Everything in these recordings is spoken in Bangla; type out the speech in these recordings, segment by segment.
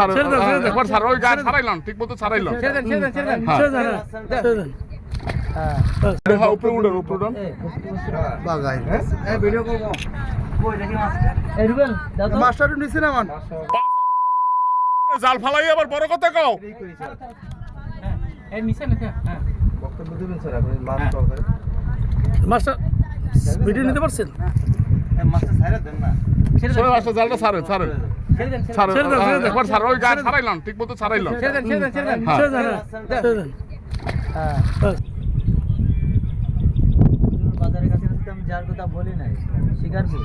ছাড় ছেড়ে দাও, ছেড়ে দাও। একবার ছাড় ওই গায়ে ছাড়াইলাম ঠিক মতো ছাড়াইলাম ছেড়ে দেন ছেড়ে দেন ছেড়ে দেন। হ্যাঁ। হ্যাঁ। হ্যাঁ উপরে উপরে মাস্টার নিছি না মান? জাল ফালাই আবার বড় কথা কও। হ্যাঁ মাস্টার ভিডিও নিতে পারছেন? মাছটা ছাইরা দেন না। ছেড়ে সরে জালটা ছাড়ে ছাড়ে একবার ছাড় ওই গায়ে ছাড়াইলাম ঠিক মতো ছাড়াইলাম। হ্যাঁ। হ্যাঁ। হ্যাঁ। বাজারের কাছে যার কথা বলি নাই শিকারপুর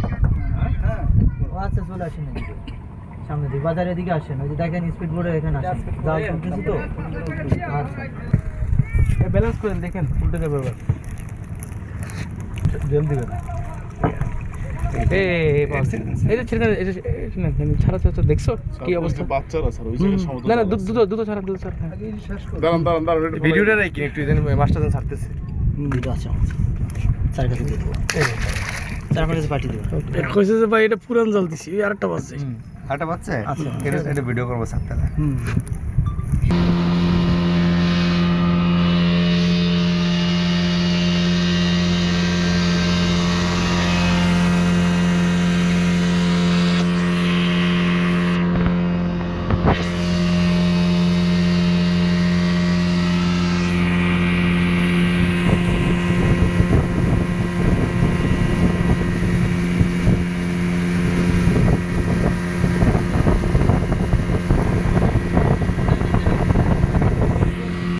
ও আচ্ছা চলে আসেন। সামনে দিকে বাজারের দিকে আসেন ওই যে দেখেন স্পিড বোর্ডে এখানে আসেন। তো? আচ্ছা। ব্যালেন্স করেন দেখেন উল্টে যাবে এবার। জেল দিবেন এই যে ছেড়ে দেন, এই যে ছাড়া ছাড়া, দেখছ কি অবস্থা? বাচ্চারা স্যার ওই জায়গায় সমুদ্র না না দুধ দুধ দুধ ছাড়া দুধ ছাড়া। দাঁড়ান দাঁড়ান দাঁড়ান ভিডিওটা রাখি একটু দেন ছাড়তেছে। ভিডিও আছে আমার। স্যার কাছে দিয়ে দেবো। স্যার আমার কাছে পাঠিয়ে দেবো। কইছে যে ভাই এটা পুরান জল দিছি ওই আরেকটা বাজছে। আটা বাচ্চা আচ্ছা। এটা এটা ভিডিও করব স্যার তাহলে হুম।